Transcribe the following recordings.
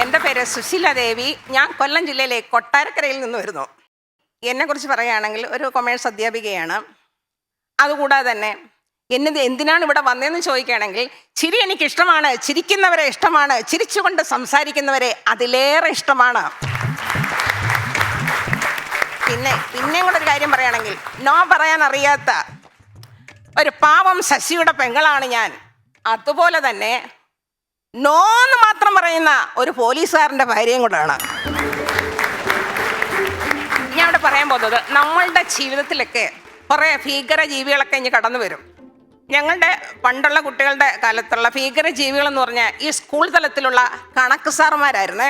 എന്റെ പേര് സുശീല ദേവി. ഞാൻ കൊല്ലം ജില്ലയിലെ കൊട്ടാരക്കരയിൽ നിന്ന് വരുന്നു. എന്നെക്കുറിച്ച് പറയുകയാണെങ്കിൽ ഒരു കൊമേഴ്സ് അധ്യാപികയാണ്. അതുകൂടാതെ തന്നെ എന്നത് എന്തിനാണ് ഇവിടെ വന്നതെന്ന് ചോദിക്കുകയാണെങ്കിൽ ചിരി എനിക്ക് ഇഷ്ടമാണ് ചിരിക്കുന്നവരെ ഇഷ്ടമാണ് ചിരിച്ചുകൊണ്ട് സംസാരിക്കുന്നവരെ അതിലേറെ ഇഷ്ടമാണ്. പിന്നെ പിന്നെയും കൂടെ ഒരു കാര്യം പറയുകയാണെങ്കിൽ നോ പറയാൻ അറിയാത്ത ഒരു പാവം ശശിയുടെ പെങ്ങളാണ് ഞാൻ. അതുപോലെ തന്നെ നോ എന്ന് മാത്രം പറയുന്ന ഒരു പോലീസുകാരന്റെ ഭാര്യയും കൂടെയാണ്. ഞാൻ ഇവിടെ പറയാൻ പോകുന്നത് നമ്മളുടെ ജീവിതത്തിലൊക്കെ കുറേ ഭീകര ജീവികളൊക്കെ ഇനി കടന്നു വരും. ഞങ്ങളുടെ പണ്ടുള്ള കുട്ടികളുടെ കാലത്തുള്ള ഭീകര ജീവികളെന്ന് പറഞ്ഞാൽ ഈ സ്കൂൾ തലത്തിലുള്ള കണക്ക് സാറുമാരായിരുന്നേ.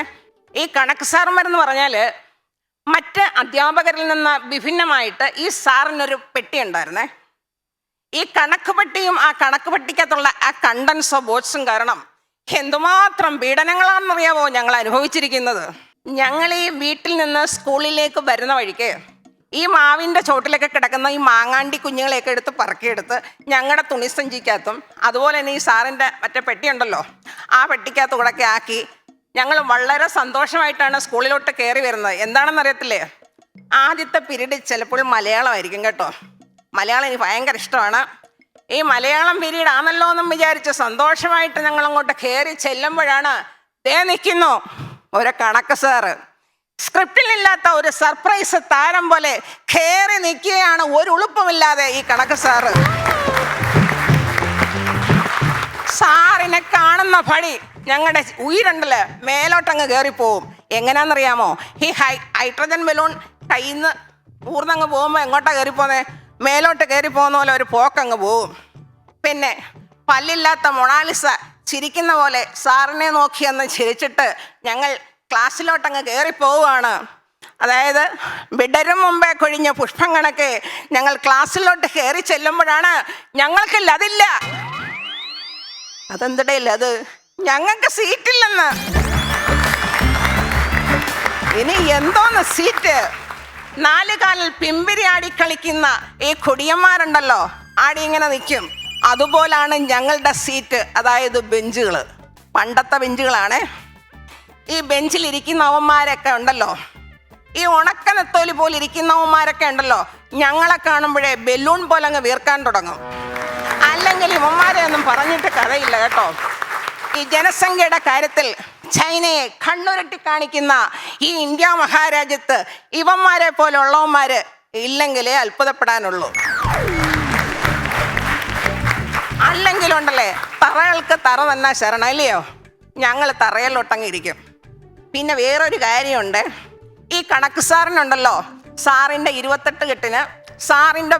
ഈ കണക്ക് സാറുമാരെന്ന് പറഞ്ഞാൽ മറ്റ് അധ്യാപകരിൽ നിന്ന് വിഭിന്നമായിട്ട് ഈ സാറിനൊരു പെട്ടി ഉണ്ടായിരുന്നേ. ഈ കണക്ക് പെട്ടിയും ആ കണക്ക് പെട്ടിക്കകത്തുള്ള ആ കണ്ടൻസോ ബോട്ട്സും കാരണം എന്തുമാത്രം പീഡനങ്ങളാണെന്നറിയാമോ ഞങ്ങൾ അനുഭവിച്ചിരിക്കുന്നത്? ഞങ്ങൾ ഈ വീട്ടിൽ നിന്ന് സ്കൂളിലേക്ക് വരുന്ന വഴിക്ക് ഈ മാവിന്റെ ചോട്ടിലൊക്കെ കിടക്കുന്ന ഈ മാങ്ങാണ്ടി കുഞ്ഞുങ്ങളെയൊക്കെ എടുത്ത് പറക്കിയെടുത്ത് ഞങ്ങളുടെ തുണിസഞ്ചിക്കകത്തും അതുപോലെ തന്നെ ഈ സാറിന്റെ മറ്റേ പെട്ടിയുണ്ടല്ലോ ആ പെട്ടിക്കകത്ത് കൂടെയൊക്കെ ആക്കി ഞങ്ങൾ വളരെ സന്തോഷമായിട്ടാണ് സ്കൂളിലോട്ട് കയറി വരുന്നത്. എന്താണെന്ന് അറിയത്തില്ലേ ആദ്യത്തെ പീരീഡ് ചിലപ്പോൾ മലയാളമായിരിക്കും കേട്ടോ. മലയാളം എനിക്ക് ഭയങ്കര ഇഷ്ടമാണ്. ഈ മലയാളം പീരീഡ് ആണല്ലോ എന്നും വിചാരിച്ച് സന്തോഷമായിട്ട് ഞങ്ങൾ അങ്ങോട്ട് കയറി ചെല്ലുമ്പോഴാണ് ദേ നിൽക്കുന്നു ഒരു കണക്ക് സാറ്. സ്ക്രിപ്റ്റിലില്ലാത്ത ഒരു സർപ്രൈസ് താരം പോലെ കയറി നിൽക്കുകയാണ് ഒരു ഉളുപ്പമില്ലാതെ ഈ കണക്ക് സാറ്. സാറിനെ കാണുന്ന പടി ഞങ്ങളുടെ ഉയരുണ്ടല്ലോ മേലോട്ടങ്ങ് കയറിപ്പോവും എങ്ങനെയാണെന്നറിയാമോ ഈ ഹൈ ഹൈഡ്രജൻ ബലൂൺ കയ്യിൽ നിന്ന് ഊർന്നങ്ങ് പോകുമ്പോൾ എങ്ങോട്ടാണ് കയറിപ്പോന്നെ മേലോട്ട് കയറി പോകുന്ന പോലെ ഒരു പോക്കങ്ങ് പോവും. പിന്നെ പല്ലില്ലാത്ത മൊണാലിസ ചിരിക്കുന്ന പോലെ സാറിനെ നോക്കി നോക്കിയെന്ന് ചിരിച്ചിട്ട് ഞങ്ങൾ ക്ലാസ്സിലോട്ടങ്ങ് കയറിപ്പോവുകയാണ് അതായത് വിടരും മുമ്പേ കൊഴിഞ്ഞ പുഷ്പം കണക്ക് ഞങ്ങൾ ക്ലാസ്സിലോട്ട് കയറി ചെല്ലുമ്പോഴാണ് ഞങ്ങൾക്കില്ല അതില്ല അതെന്തിടയില്ല അത് ഞങ്ങൾക്ക് സീറ്റില്ലെന്ന്. ഇനി എന്തോന്ന് സീറ്റ്? നാല് കാലിൽ പിമ്പിരി ആടി കളിക്കുന്ന ഈ കൊടിയന്മാരുണ്ടല്ലോ ആടി ഇങ്ങനെ നിൽക്കും. അതുപോലാണ് ഞങ്ങളുടെ സീറ്റ് അതായത് ബെഞ്ചുകൾ പണ്ടത്തെ ബെഞ്ചുകളാണ്. ഈ ബെഞ്ചിൽ ഇരിക്കുന്നവന്മാരൊക്കെ ഉണ്ടല്ലോ. ഈ ഉണക്ക നെത്തോലി പോലെ ഇരിക്കുന്നവന്മാരൊക്കെ ഉണ്ടല്ലോ. ഞങ്ങളെ കാണുമ്പോഴേ ബലൂൺ പോലെ അങ്ങ് വീർക്കാൻ തുടങ്ങും. അല്ലെങ്കിൽ ഇവന്മാരെ ഒന്നും പറഞ്ഞിട്ട് കഥയില്ല കേട്ടോ. ഈ ജനസംഖ്യയുടെ കാര്യത്തിൽ ചൈനയെ കണ്ണുരട്ടി കാണിക്കുന്ന ഈ ഇന്ത്യ മഹാരാജ്യത്ത് ഇവന്മാരെ പോലെ ഉള്ളവന്മാര് ഇല്ലെങ്കിലേ അത്ഭുതപ്പെടാനുള്ളൂ. അല്ലെങ്കിലുണ്ടല്ലേ തറകൾക്ക് തറ തന്നെ ശരണം ഇല്ലയോ ഞങ്ങൾ തറയിലോട്ടങ്ങ് ഇരിക്കും പിന്നെ വേറൊരു കാര്യമുണ്ട്. ഈ കണക്ക് സാറിനുണ്ടല്ലോ സാറിന്റെ ഇരുപത്തെട്ട് കെട്ടിന് സാറിന്റെ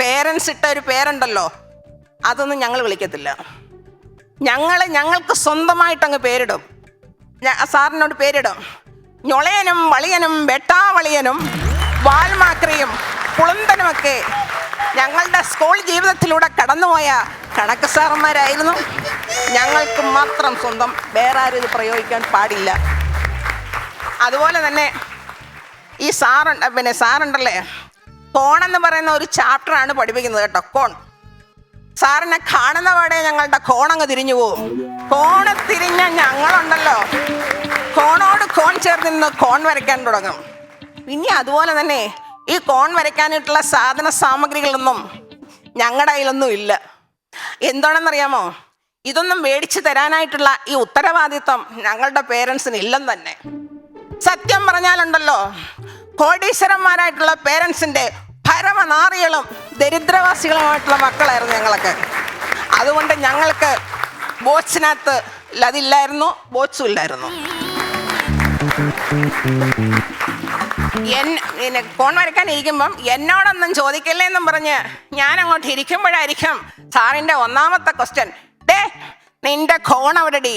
പേരൻസ് ഇട്ട ഒരു പേരുണ്ടല്ലോ അതൊന്നും ഞങ്ങൾ വിളിക്കത്തില്ല. ഞങ്ങൾ ഞങ്ങൾക്ക് സ്വന്തമായിട്ടങ്ങ് പേരിടും. ഞ- സാറിനോട് പേരിടും. ഞൊളയനും വളിയനും വെട്ടാവളിയനും വാൽമാക്രിയും പുളുന്തനുമൊക്കെ ഞങ്ങളുടെ സ്കൂൾ ജീവിതത്തിലൂടെ കടന്നുപോയ കണക്ക് സാറന്മാരായിരുന്നു. ഞങ്ങൾക്ക് മാത്രം സ്വന്തം വേറെ ആരും ഇത് പ്രയോഗിക്കാൻ പാടില്ല. അതുപോലെ തന്നെ ഈ സാറുണ്ട് പിന്നെ സാറുണ്ടല്ലേ? കോൺ എന്ന് പറയുന്ന ഒരു ചാപ്റ്ററാണ് പഠിപ്പിക്കുന്നത് കേട്ടോ കോൺ. സാറിനെ കാണുന്ന പാടെ ഞങ്ങളുടെ കോണങ്ങ് തിരിഞ്ഞു പോവും. കോണ് തിരിഞ്ഞ ഞങ്ങളുണ്ടല്ലോ. കോണോട് കോൺ ചേർന്ന് നിന്ന് കോൺ വരയ്ക്കാൻ തുടങ്ങും. പിന്നെ അതുപോലെ തന്നെ ഈ കോൺ വരയ്ക്കാനായിട്ടുള്ള സാധന സാമഗ്രികളൊന്നും ഞങ്ങളുടെ കയ്യിലൊന്നും ഇല്ല. എന്താണെന്നറിയാമോ? ഇതൊന്നും മേടിച്ചു തരാനായിട്ടുള്ള ഈ ഉത്തരവാദിത്വം ഞങ്ങളുടെ പേരൻസിന് ഇല്ലെന്ന് തന്നെ. സത്യം പറഞ്ഞാലുണ്ടല്ലോ കോടീശ്വരന്മാരായിട്ടുള്ള പേരൻസിന്റെ പരമനാറികളും ദരിദ്രവാസികളുമായിട്ടുള്ള മക്കളായിരുന്നു ഞങ്ങളൊക്കെ. അതുകൊണ്ട് ഞങ്ങൾക്ക് ബോട്ട്സിനകത്ത് അതില്ലായിരുന്നു ബോട്ട്സും ഇല്ലായിരുന്നു. ഫോൺ പിന്നെ കോൺ വരയ്ക്കാൻ ഇരിക്കുമ്പം എന്നോടൊന്നും ചോദിക്കല്ലേ എന്നും പറഞ്ഞ് ഞാൻ അങ്ങോട്ട് ഇരിക്കുമ്പോഴായിരിക്കും സാറിന്റെ ഒന്നാമത്തെ ക്വസ്റ്റ്യൻ ഡേ നിന്റെ കോൺ അവിടെ ഡി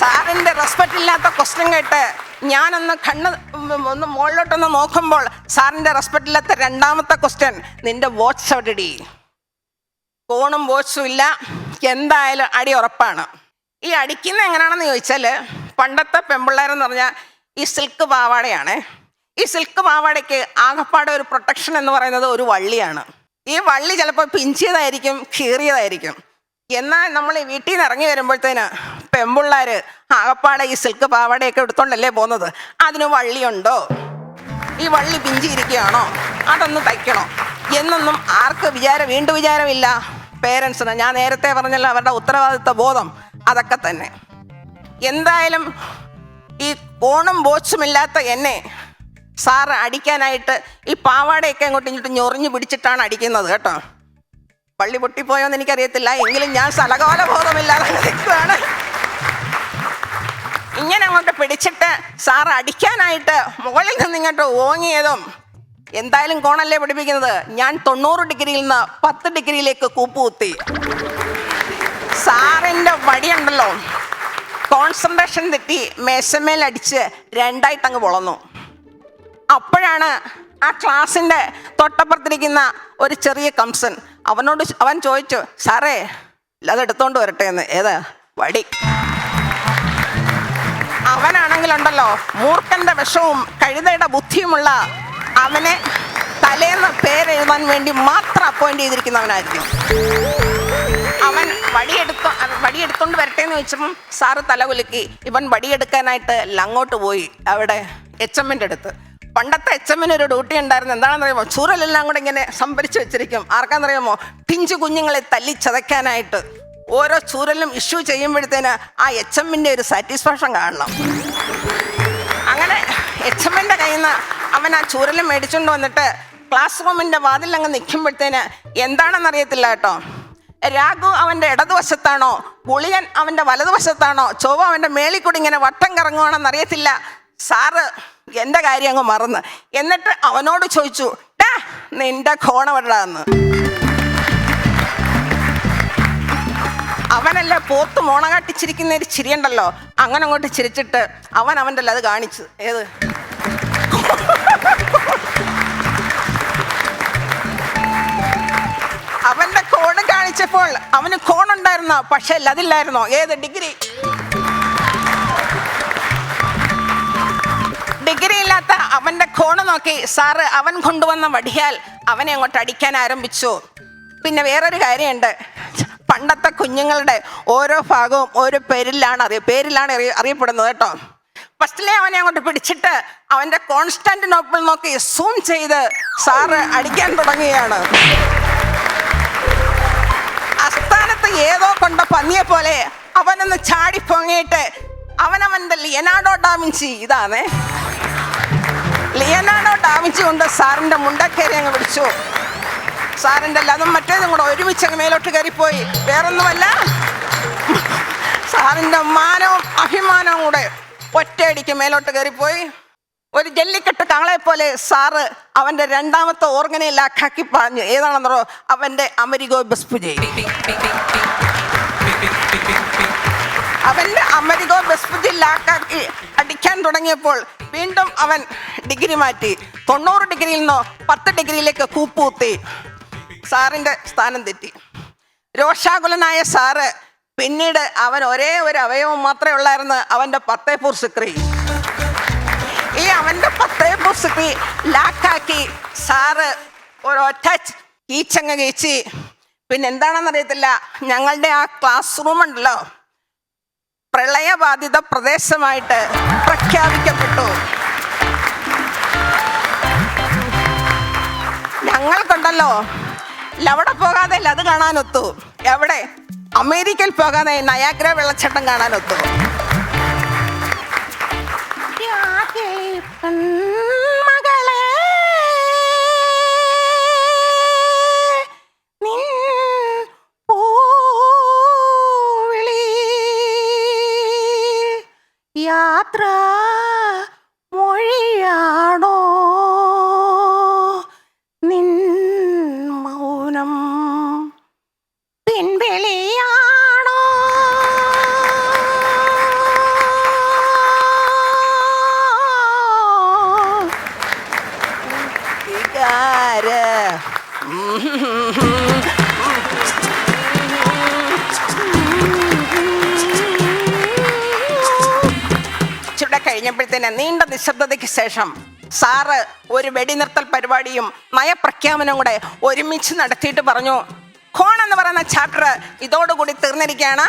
സാറിന്റെ റെസ്പെക്റ്റ് ഇല്ലാത്ത ക്വസ്റ്റ്യൻ കേട്ട് ഞാനൊന്ന് കണ്ണ് ഒന്ന് മുകളിലോട്ടൊന്ന് നോക്കുമ്പോൾ സാറിന്റെ റെസ്പെക്റ്റിലത്തെ രണ്ടാമത്തെ ക്വസ്റ്റ്യൻ നിന്റെ വാച്ച് എവിടെടി? കോണും വാച്ചും ഇല്ല. എന്തായാലും അടി ഉറപ്പാണ്. ഈ അടിക്കുന്ന എങ്ങനെയാണെന്ന് ചോദിച്ചാൽ പണ്ടത്തെ പെമ്പിള്ളേരെന്ന് പറഞ്ഞാൽ ഈ സിൽക്ക് പാവാടയാണ്. ഈ സിൽക്ക് പാവാടയ്ക്ക് ആകപ്പാടെ ഒരു പ്രൊട്ടക്ഷൻ എന്ന് പറയുന്നത് ഒരു വള്ളിയാണ്. ഈ വള്ളി ചിലപ്പോൾ പിഞ്ചിയതായിരിക്കും കീറിയതായിരിക്കും. എന്നാൽ നമ്മൾ ഈ വീട്ടിൽ നിന്ന് ഇറങ്ങി വരുമ്പോഴത്തേന് പെമ്പിള്ളാര് ആകപ്പാടെ ഈ സിൽക്ക് പാവാടയൊക്കെ എടുത്തോണ്ടല്ലേ പോകുന്നത് അതിന് വള്ളിയുണ്ടോ? ഈ വള്ളി പിഞ്ചിയിരിക്കുകയാണോ? അതൊന്ന് തയ്ക്കണോ? എന്നൊന്നും ആർക്ക് വിചാരം വീണ്ടും വിചാരമില്ല. പേരൻസിന് ഞാൻ നേരത്തെ പറഞ്ഞല്ലോ അവരുടെ ഉത്തരവാദിത്വ ബോധം. അതൊക്കെ തന്നെ. എന്തായാലും ഈ ഓണം ബോച്ചുമില്ലാത്ത എന്നെ സാറ് അടിക്കാനായിട്ട് ഈ പാവാടയൊക്കെ അങ്ങോട്ടും ഇങ്ങോട്ടും ഞൊറിഞ്ഞു പിടിച്ചിട്ടാണ് അടിക്കുന്നത് കേട്ടോ. പള്ളി പൊട്ടിപ്പോയോന്ന് എനിക്കറിയത്തില്ല. എങ്കിലും ഞാൻ സ്ഥലകാല ബോധമില്ലാതെ നിൽക്കുകയാണ് ഇങ്ങനെ അങ്ങോട്ട് പിടിച്ചിട്ട് സാർ അടിക്കാനായിട്ട് മുകളിൽ നിന്ന് ഇങ്ങോട്ട് ഓങ്ങിയതും എന്തായാലും കോണല്ലേ പഠിപ്പിക്കുന്നത്? ഞാൻ തൊണ്ണൂറ് ഡിഗ്രിയിൽ നിന്ന് പത്ത് ഡിഗ്രിയിലേക്ക് കൂപ്പുകുത്തി. സാറിന്റെ വടിയുണ്ടല്ലോ. കോൺസെൻട്രേഷൻ തെറ്റി മേശമേൽ അടിച്ച് രണ്ടായിട്ട് അങ്ങ് പൊളന്നു. അപ്പോഴാണ് ആ ക്ലാസ്സിന്റെ തൊട്ടപ്പുറത്തിരിക്കുന്ന ഒരു ചെറിയ കംസൻ അവനോട് അവൻ ചോദിച്ചു സാറേ അത് എടുത്തോണ്ട് വരട്ടെ എന്ന്. ഏതാ? വടി. അവനാണെങ്കിലുണ്ടല്ലോ മൂർഖന്റെ വിഷവും കഴുതയുടെ ബുദ്ധിയുമുള്ള അവനെ തലേന്ന് പേരെഴുതാൻ വേണ്ടി മാത്രം അപ്പോയിന്റ് ചെയ്തിരിക്കുന്നവനായിരിക്കും. അവൻ വടിയെടുത്ത വടിയെടുത്തോണ്ട് വരട്ടെ എന്ന് ചോദിച്ചപ്പം സാറ് തലകുലുക്കി ഇവൻ വടിയെടുക്കാനായിട്ട് അങ്ങോട്ട് പോയി അവിടെ എച്ച് എമ്മിന്റെ അടുത്ത്. പണ്ടത്തെ എച്ച് എമ്മിന് ഒരു ഡ്യൂട്ടി ഉണ്ടായിരുന്നു. എന്താണെന്നറിയാമോ? ചൂരലെല്ലാം കൂടെ ഇങ്ങനെ സംഭരിച്ചു വെച്ചിരിക്കും. ആർക്കാണെന്നറിയാമോ പിഞ്ചു കുഞ്ഞുങ്ങളെ തല്ലി ചതയ്ക്കാനായിട്ട് ഓരോ ചൂരലും ഇഷ്യൂ ചെയ്യുമ്പോഴത്തേന് ആ എച്ച് എമ്മിന്റെ ഒരു സാറ്റിസ്ഫാക്ഷൻ കാണണം. അങ്ങനെ എച്ച് എമ്മിന്റെ കയ്യിൽ നിന്ന് അവൻ ആ ചൂരലും മേടിച്ചുകൊണ്ട് വന്നിട്ട് ക്ലാസ് റൂമിന്റെ വാതിൽ അങ്ങ് നിൽക്കുമ്പോഴത്തേന് എന്താണെന്ന് അറിയത്തില്ല കേട്ടോ? രാഘു അവന്റെ ഇടതുവശത്താണോ? ഗുളിയൻ അവന്റെ വലതുവശത്താണോ? ചൊവ്വ അവന്റെ മേളിൽ കൂടി ഇങ്ങനെ വട്ടം കറങ്ങുവാണെന്ന് അറിയത്തില്ല സാറ് എന്റെ കാര്യം അങ്ങ് മറന്ന്. എന്നിട്ട് അവനോട് ചോദിച്ചു ഡാ നിന്റെ കോണമെവിടാന്ന് അവനല്ലേ പോത്ത് മോണ കാട്ടിച്ചിരിക്കുന്ന ഒരു ചിരിയുണ്ടല്ലോ. അങ്ങനെ അങ്ങോട്ട് ചിരിച്ചിട്ട് അവൻ അവന്റെ അത് കാണിച്ചു. ഏത്? അവന്റെ കോണ് കാണിച്ചപ്പോൾ അവന് കോണുണ്ടായിരുന്നോ? പക്ഷെ അല്ല അതില്ലായിരുന്നോ ഏത്? ഡിഗ്രി? കോണ് നോക്കി സാറ് അവൻ കൊണ്ടുവന്ന വടിയാൽ അവനെ അങ്ങോട്ട് അടിക്കാൻ ആരംഭിച്ചു. പിന്നെ വേറൊരു കാര്യമുണ്ട്. പണ്ടത്തെ കുഞ്ഞുങ്ങളുടെ ഓരോ ഭാഗവും ഓരോ പേരിലാണ് അറിയ പേരിലാണ് അറിയ- അറിയപ്പെടുന്നത് കേട്ടോ. ഫസ്റ്റിലെ അവനെ അങ്ങോട്ട് പിടിച്ചിട്ട് അവന്റെ കോൺസ്റ്റന്റ് നോപ്പിൾ നോക്കി സൂം ചെയ്ത് സാറ് അടിക്കാൻ തുടങ്ങുകയാണ്. അസ്ഥാനത്ത് ഏതോ കൊണ്ട പന്നിയെ പോലെ അവനൊന്ന് ചാടി പൊങ്ങിയിട്ട് അവനവന്റെ ലിയനാഡോ ഡാമിഞ്ചി ഇതാണേ. ലിയനാഡോ ഡാമിഞ്ചി കൊണ്ട് സാറിന്റെ മുണ്ടക്കേറി അങ്ങ് പിടിച്ചു? സാറിന്റെ അതും മറ്റേതും കൂടെ ഒരുമിച്ച് അങ്ങ് മേലോട്ട് കയറിപ്പോയി. വേറൊന്നുമല്ല. സാറിന്റെ മാനവും അഭിമാനവും കൂടെ ഒറ്റയടിക്ക് മേലോട്ട് കയറിപ്പോയി. ഒരു ജല്ലിക്കെട്ട് കാളെ പോലെ സാറ് അവന്റെ രണ്ടാമത്തെ ഓർഗനെ കക്കി പറഞ്ഞു ഏതാണെന്നോ അവന്റെ അമരികോ ബസ്പുജി അവന്റെ അമരികോ ബസ്പുജി അടിക്കാൻ തുടങ്ങിയപ്പോൾ വീണ്ടും അവൻ ഡിഗ്രി മാറ്റി. തൊണ്ണൂറ് ഡിഗ്രിയിൽ നിന്നോ പത്ത് ഡിഗ്രിയിലേക്ക് കൂപ്പൂത്തി. സാറിന്റെ സ്ഥാനം തെറ്റി. രോഷാകുലനായ സാറ് പിന്നീട് അവൻ ഒരേ ഒരു അവയവം മാത്രമേ ഉള്ളായിരുന്നു അവന്റെ പത്തേപ്പൂർ സിക്രി. ഈ അവന്റെ പത്തേപ്പൂർ സിക്രി ലാക്കാക്കി സാറ് ഒരൊറ്റ കീച്ചങ്ങ് കീച്ചി. പിന്നെ എന്താണെന്ന് ഞങ്ങളുടെ ആ ക്ലാസ് റൂം ഉണ്ടല്ലോ പ്രളയബാധിത പ്രദേശമായിട്ട് പ്രഖ്യാപിക്കപ്പെട്ടു. ഞങ്ങൾക്കുണ്ടല്ലോ. ലവിടെ പോകാതെ അത് കാണാനൊത്തു. എവിടെ? അമേരിക്കയിൽ പോകാതെ നയാഗ്ര വെള്ളച്ചാട്ടം കാണാനൊത്തു. Patra. നിശബ്ദതയ്ക്ക് ശേഷം സാറ് ഒരു വെടിനിർത്തൽ പരിപാടിയും നയപ്രഖ്യാപനവും കൂടെ ഒരുമിച്ച് നടത്തിയിട്ട് പറഞ്ഞു. ഖോൺ എന്ന് പറയുന്ന ചാപ്റ്റർ ഇതോടുകൂടി തീർന്നിരിക്കുകയാണ്.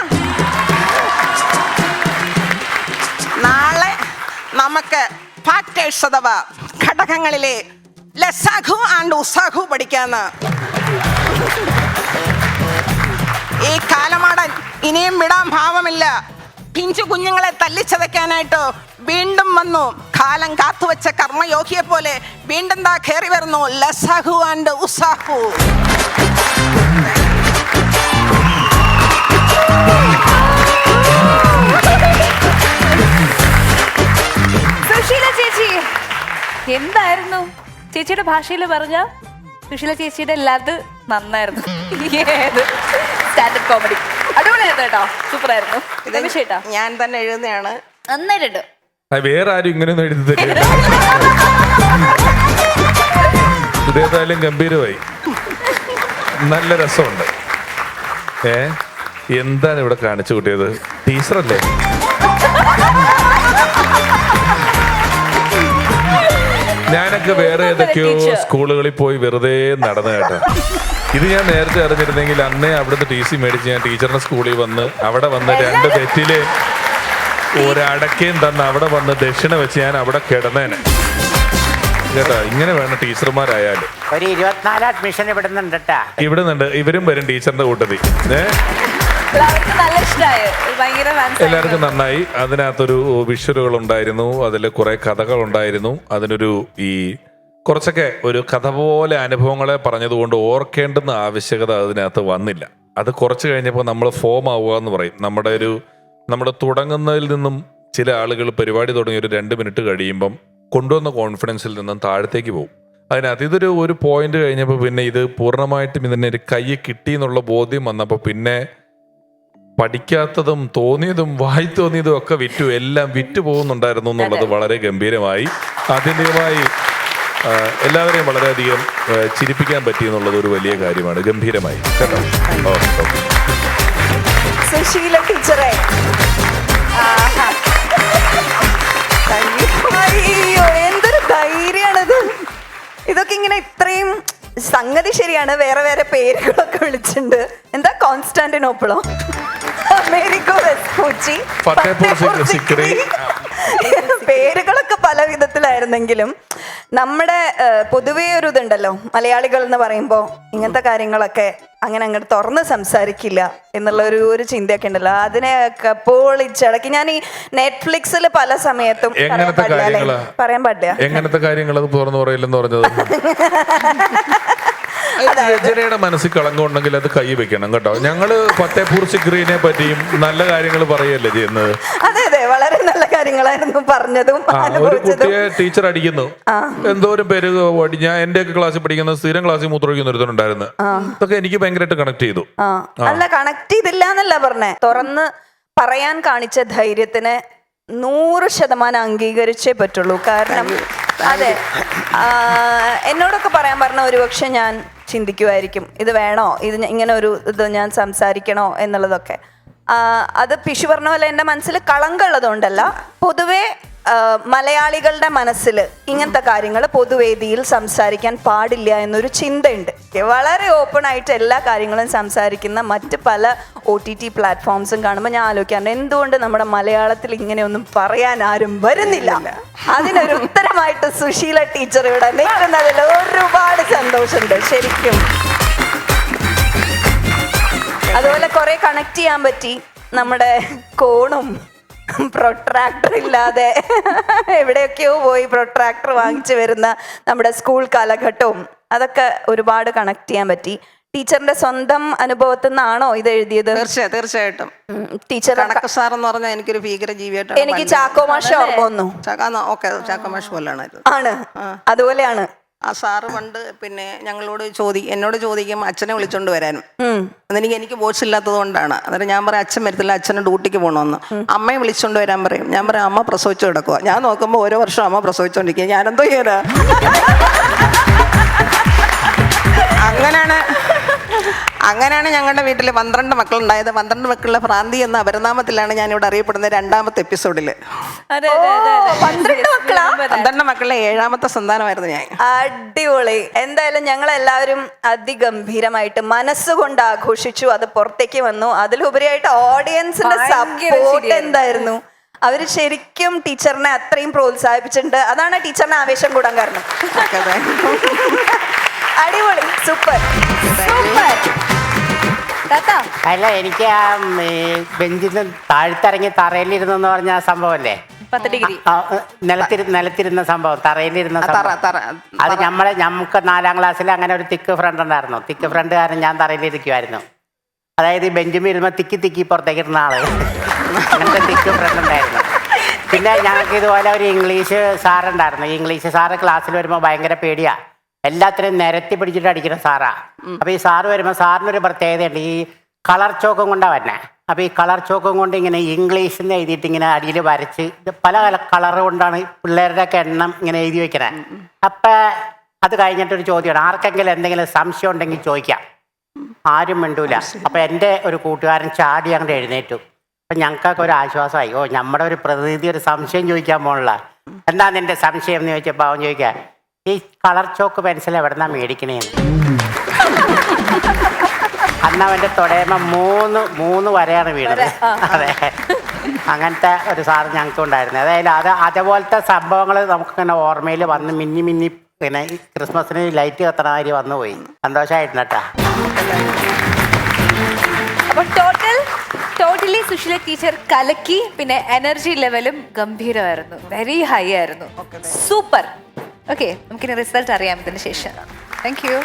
നാളെ നമുക്ക് ഫാക്ടേഴ്സ് അഥവാ ഘടകങ്ങളിലെ ലസാഖു ആൻഡ് ഉസാഖു പഠിക്കാന്ന്. ഈ കാലമാടൻ ഇനിയും വിടാൻ ഭാവമില്ല. പിഞ്ചു കുഞ്ഞുങ്ങളെ തല്ലിച്ചതയ്ക്കാനായിട്ട് വീണ്ടും വന്നു. കാലം കാത്തുവച്ച കർമ്മയോഗിയെ പോലെ വീണ്ടും താ കയറി വരുന്നു? ലസഹു ആൻഡ് ഉസാഹു. എന്തായിരുന്നു? ചേച്ചിയുടെ ഭാഷയിൽ പറഞ്ഞ? സുശീല ചേച്ചിയുടെ ലത് നന്നായിരുന്നു. സ്റ്റാൻഡപ്പ് കോമഡി അടിപൊളിയായിരുന്നു കേട്ടോ സൂപ്പർ ആയിരുന്നു ഞാൻ തന്നെ എഴുതുന്നതാണ്. നന്നായിട്ടുണ്ട്. വേറെ ആരും ഇങ്ങനെയൊന്നും എഴുതി തരില്ല. ഇതേതായാലും ഗംഭീരമായി. നല്ല രസമുണ്ട്. ഏ എന്താണ് ഇവിടെ കാണിച്ചു കൂട്ടിയത്? ടീച്ചറല്ലേ ഞാനൊക്കെ വേറെ ഏതൊക്കെയോ. സ്കൂളുകളിൽ പോയി വെറുതെ നടന്നു കേട്ടോ. ഇത് ഞാൻ നേരത്തെ അറിഞ്ഞിരുന്നെങ്കിൽ അന്നേ അവിടുന്ന് ടി സി മേടിച്ച് ഞാൻ ടീച്ചറിന്റെ സ്കൂളിൽ വന്ന് അവിടെ വന്ന് രണ്ട് തെറ്റിൽ ഒരടക്കയും തന്ന് അവിടെ വന്ന് ദക്ഷിണ വെച്ച് ഞാൻ അവിടെ കിടന്നേനെ. കേട്ടോ ഇങ്ങനെ വേണം ടീച്ചർമാരായാലും. ഒരു ഇരുപത്തിനാല് അഡ്മിഷൻ കേട്ടാ ഇവിടെ നിന്നുണ്ട് ഇവരും വരും ടീച്ചറിന്റെ കൂട്ടത്തിൽ. ഏ? ആയിരുന്നു. എല്ലാവർക്കും നന്നായി. അതിനകത്തൊരു വിഷ്വലുകൾ ഉണ്ടായിരുന്നു അതിൽ കുറെ കഥകൾ ഉണ്ടായിരുന്നു അതിനൊരു ഈ കുറച്ചൊക്കെ ഒരു കഥ പോലെ അനുഭവങ്ങളെ പറഞ്ഞതുകൊണ്ട് ഓർക്കേണ്ടുന്ന ആവശ്യകത അതിനകത്ത് വന്നില്ല. അത് കുറച്ച് കഴിഞ്ഞപ്പോൾ നമ്മൾ ഫോം ആവുക എന്ന് പറയും. നമ്മുടെ ഒരു നമ്മുടെ തുടങ്ങുന്നതിൽ നിന്നും ചില ആളുകൾ പരിപാടി തുടങ്ങി ഒരു രണ്ട് മിനിറ്റ് കഴിയുമ്പം കൊണ്ടുവന്ന കോൺഫിഡൻസിൽ നിന്നും താഴത്തേക്ക് പോകും. അതിനകത്ത് ഇതൊരു ഒരു പോയിന്റ് കഴിഞ്ഞപ്പോൾ പിന്നെ ഇത് പൂർണമായിട്ടും ഇതിനെ ഒരു കൈ കിട്ടി എന്നുള്ള ബോധ്യം വന്നപ്പോൾ പിന്നെ പഠിക്കാത്തതും തോന്നിയതും വായി തോന്നിയതും ഒക്കെ വിറ്റു. എല്ലാം വിറ്റു പോകുന്നുണ്ടായിരുന്നു എന്നുള്ളത് വളരെ ഗംഭീരമായി. ആത്യന്തികമായി എല്ലാവരെയും വളരെയധികം ചിരിപ്പിക്കാൻ പറ്റി എന്നുള്ളത് ഒരു വലിയ കാര്യമാണ്. ഗംഭീരമായി. കേട്ടോ? ഓ, ഓക്കെ. സുശീല ടീച്ചറെ എന്തൊരു ധൈര്യാണത് ഇതൊക്കെ ഇങ്ങനെ ഇത്രയും സംഗതി ശരിയാണ്. വേറെ വേറെ പേരുകളൊക്കെ വിളിച്ചിട്ടുണ്ട്. എന്താ കോൺസ്റ്റാന്റിനോപ്പിളോ? Americo Vespucci. പേരുകളൊക്കെ പല വിധത്തിലായിരുന്നെങ്കിലും നമ്മുടെ പൊതുവേ ഒരു ഇതുണ്ടല്ലോ മലയാളികൾ എന്ന് പറയുമ്പോൾ ഇങ്ങനത്തെ കാര്യങ്ങളൊക്കെ അങ്ങനെ അങ്ങോട്ട് തുറന്ന് സംസാരിക്കില്ല എന്നുള്ള ഒരു ഒരു ചിന്തയൊക്കെ ഉണ്ടല്ലോ. അതിനെയൊക്കെ പൊളിച്ചടക്കി ഞാൻ ഈ നെറ്റ്ഫ്ലിക്സിൽ പല സമയത്തും പറയാൻ പാടില്ല എങ്ങനത്തെ കാര്യങ്ങൾ തുറന്നു പറയില്ലെന്ന് പറഞ്ഞത്? രചനയുടെ മനസ്സിൽ കളങ്കം ഉണ്ടെങ്കിൽ അത് കൈ വെക്കണം കേട്ടോ. ഞങ്ങൾ ഫത്തേപൂർ സിക്രീനെ പറ്റിയും നല്ല കാര്യങ്ങൾ പറയല്ലേ ചെയ്യുന്നത്? അതെ അതെ. വളരെ നല്ല കാര്യങ്ങളായിരുന്നു പറഞ്ഞതും ആ ഒരു അനുഭവിച്ചതും. കുട്ടിയെ ടീച്ചർ അടിക്കുന്നു. എന്തോരം പേര് ഞാൻ എന്റെ ഒക്കെ ക്ലാസ്സിൽ പഠിക്കുന്ന സ്ഥിരം ക്ലാസ്സിൽ മൂത്രമൊഴിക്കുന്ന ഒരുത്തനുണ്ടായിരുന്നു. ഇതൊക്കെ എനിക്ക് ഭയങ്കരമായിട്ട് കണക്ട് ചെയ്തു. ആ. അല്ല കണക്ട് ചെയ്തില്ല എന്നല്ല പറഞ്ഞേ. തുറന്ന് പറയാൻ കാണിച്ച ധൈര്യത്തിന് നൂറ് ശതമാനം അംഗീകരിച്ചേ പറ്റുള്ളൂ. കാരണം അതെ. ആ, എന്നോടൊക്കെ പറയാൻ പറഞ്ഞ ഒരുപക്ഷെ ഞാൻ ചിന്തിക്കുമായിരിക്കും. ഇത് വേണോ? ഇത് ഇങ്ങനെ ഒരു ഇത് ഞാൻ സംസാരിക്കണോ എന്നുള്ളതൊക്കെ. അത് പിഷു പറഞ്ഞ പോലെ എന്റെ മനസ്സിൽ കളങ്കുള്ളതുകൊണ്ടല്ല പൊതുവേ മലയാളികളുടെ മനസ്സിൽ ഇങ്ങനത്തെ കാര്യങ്ങൾ പൊതുവേദിയിൽ സംസാരിക്കാൻ പാടില്ല എന്നൊരു ചിന്തയുണ്ട്. വളരെ ഓപ്പൺ ആയിട്ട് എല്ലാ കാര്യങ്ങളും സംസാരിക്കുന്ന മറ്റ് പല ഒ ടി ടി പ്ലാറ്റ്ഫോംസും കാണുമ്പോൾ ഞാൻ ആലോചിക്കാറുണ്ട് എന്തുകൊണ്ട് നമ്മുടെ മലയാളത്തിൽ ഇങ്ങനെയൊന്നും പറയാൻ ആരും വരുന്നില്ല? അതിനൊരു ഉത്തരമായിട്ട് സുശീല ടീച്ചർ ഇവിടെ നിൽക്കുന്നതിൽ ഒരുപാട് സന്തോഷമുണ്ട് ശരിക്കും. അതുപോലെ കുറെ കണക്ട് ചെയ്യാൻ പറ്റി നമ്മുടെ കോണും പ്രൊട്രാക്ടർ ഇല്ലാതെ എവിടെയൊക്കെയോ പോയി പ്രൊട്രാക്ടർ വാങ്ങിച്ചു വരുന്ന നമ്മുടെ സ്കൂൾ കാലഘട്ടവും അതൊക്കെ ഒരുപാട് കണക്ട് ചെയ്യാൻ പറ്റി. ടീച്ചറിന്റെ സ്വന്തം അനുഭവത്തിൽ നിന്നാണോ ഇത് എഴുതിയത്? തീർച്ചയായും തീർച്ചയായിട്ടും. ടീച്ചർ കണക്ക് സാർ എന്ന് പറഞ്ഞാൽ എനിക്കൊരു ഭീകര ജീവിയായിട്ട് എനിക്ക് ചാക്കോ മാഷ ഓർമ്മ വന്നു. ഓക്കെ ചാക്കമാഷ് പോലെയാണ് ആണ്. അതുപോലെയാണ്. ആ സാറ് പണ്ട് പിന്നെ ഞങ്ങളോട് ചോദി എന്നോട് ചോദിക്കും അച്ഛനെ വിളിച്ചോണ്ട് വരാനും. അതെനിക്ക് എനിക്ക് ബോട്ട്സ് ഇല്ലാത്തത് കൊണ്ടാണ്. അന്നേരം ഞാൻ പറയും അച്ഛൻ വരത്തില്ല അച്ഛനെ ഡ്യൂട്ടിക്ക് പോകണമെന്ന് അമ്മയെ വിളിച്ചോണ്ട് വരാൻ പറയും. ഞാൻ പറയും അമ്മ പ്രസവിച്ചു കിടക്കുക ഞാൻ നോക്കുമ്പോൾ ഓരോ വർഷം അമ്മ പ്രസവിച്ചോണ്ടിരിക്കുക ഞാനെന്തോ ചെയ്യാനാ? അങ്ങനെയാണ് അങ്ങനെയാണ് ഞങ്ങളുടെ വീട്ടിൽ പന്ത്രണ്ട് മക്കളുണ്ടായത്. പന്ത്രണ്ട് മക്കളുടെ ഭ്രാന്തി എന്ന അപരനാമത്തിലാണ് ഞാൻ ഇവിടെ അറിയപ്പെടുന്നത് രണ്ടാമത്തെ എപ്പിസോഡിൽ പന്ത്രണ്ട് മക്കളാ? പന്ത്രണ്ട് മക്കളിലെ ഏഴാമത്തെ സന്താനമായിരുന്നു ഞാൻ. അടിപൊളി. എന്തായാലും ഞങ്ങൾ എല്ലാവരും അതിഗംഭീരമായിട്ട് മനസ്സുകൊണ്ട് ആഘോഷിച്ചു അത് പുറത്തേക്ക് വന്നു. അതിലുപരിയായിട്ട് ഓഡിയൻസിന്റെ സപ്പോർട്ട് എന്തായിരുന്നു? അവർ ശരിക്കും ടീച്ചറിനെ അത്രയും പ്രോത്സാഹിപ്പിച്ചിട്ടുണ്ട്. അതാണ് ടീച്ചറിന് ആവേശം കൂടാൻ കാരണം. അടിപൊളി. സൂപ്പർ. സൂപ്പർ. താത്ത. അല്ല എനിക്ക് ആ ബെഞ്ചിൽ നിന്ന് താഴ്ത്തിറങ്ങി തറയിലിരുന്നു എന്ന് പറഞ്ഞ ആ സംഭവമല്ലേ പത്ത് ഡിഗ്രി. ആ, ആ, നിലത്തിരു നിലത്തിരുന്ന സംഭവം തറയിലിരുന്ന തറ സംഭവം. തറ അത് നമ്മളെ നമുക്ക് നാലാം ക്ലാസ്സിൽ അങ്ങനെ ഒരു തിക്ക് ഫ്രണ്ട് ഉണ്ടായിരുന്നു. തിക്ക് ഫ്രണ്ട് കാരണം ഞാൻ തറയിലിരിക്കുമായിരുന്നു അതായത് ഈ ബെഞ്ചും ഇരുമ്പോ തിക്കി തിക്കി പുറത്തേക്ക് ഇരുന്ന ആൾ. അങ്ങനത്തെ തിക്ക് ഫ്രണ്ട് ഉണ്ടായിരുന്നു. പിന്നെ ഞങ്ങൾക്ക് ഇതുപോലെ ഒരു ഇംഗ്ലീഷ് സാറുണ്ടായിരുന്നു. ഈ ഇംഗ്ലീഷ് സാറ് ക്ലാസ്സിൽ വരുമ്പോൾ ഭയങ്കര പേടിയാ. എല്ലാത്തിനും നിരത്തി പിടിച്ചിട്ട് അടിക്കുന്ന സാറാ. അപ്പൊ ഈ സാറ് വരുമ്പോൾ സാറിനൊരു പ്രത്യേകതയുണ്ട്. ഈ കളർ ചോക്കും കൊണ്ടാ വന്നെ അപ്പൊ ഈ കളർ ചോക്കും കൊണ്ട് ഇങ്ങനെ ഇംഗ്ലീഷിൽ നിന്ന് എഴുതിയിട്ട് ഇങ്ങനെ അടിയിൽ വരച്ച് ഇത് പല പല കളർ കൊണ്ടാണ് പിള്ളേരുടെ ഒക്കെ എണ്ണം ഇങ്ങനെ എഴുതി വെക്കണേ. അപ്പൊ അത് കഴിഞ്ഞിട്ടൊരു ചോദ്യമാണ്. ആർക്കെങ്കിലും എന്തെങ്കിലും സംശയം ഉണ്ടെങ്കിൽ ചോദിക്കാം. ആരും മിണ്ടൂല. അപ്പൊ എന്റെ ഒരു കൂട്ടുകാരൻ ചാടി അങ്ങോട്ട് എഴുന്നേറ്റു. അപ്പൊ ഞങ്ങൾക്കൊക്കെ ഒരു ആശ്വാസമായി. ഓ നമ്മുടെ ഒരു പ്രതിനിധി ഒരു സംശയം ചോദിക്കാൻ പോലുള്ള എന്താ നിന്റെ സംശയം എന്ന് ചോദിച്ചപ്പോൾ അവൻ ചോദിക്കുക ഈ കളർ ചോക്ക് പെൻസിൽ എവിടെന്നാ മേടിക്കണേന്ന്? അന്ന് അവന്റെ തൊടയമ്മ മൂന്ന് മൂന്ന് വരെയാണ് വീണത്. അതെ. അങ്ങനത്തെ ഒരു സാധനം ഞങ്ങൾക്ക് ഉണ്ടായിരുന്നു അതായത് അത് അതേപോലത്തെ സംഭവങ്ങൾ നമുക്കിങ്ങനെ ഓർമ്മയിൽ വന്ന് മിന്നി മിന്നി പിന്നെ ഈ ക്രിസ്മസിന് ലൈറ്റ് കത്തണ മാതിരി വന്നു പോയി. സന്തോഷമായിരുന്നു കേട്ടാ. അപ്പൊ ടോട്ടൽ ടോട്ടലി സുശീല ടീച്ചർ കലക്കി പിന്നെ എനർജി ലെവലും ഗംഭീരമായിരുന്നു. വെരി ഹൈ ആയിരുന്നു. സൂപ്പർ ഓക്കെ നമുക്കിനി റിസൾട്ട് അറിയാം ഇതിന് ശേഷം. Thank you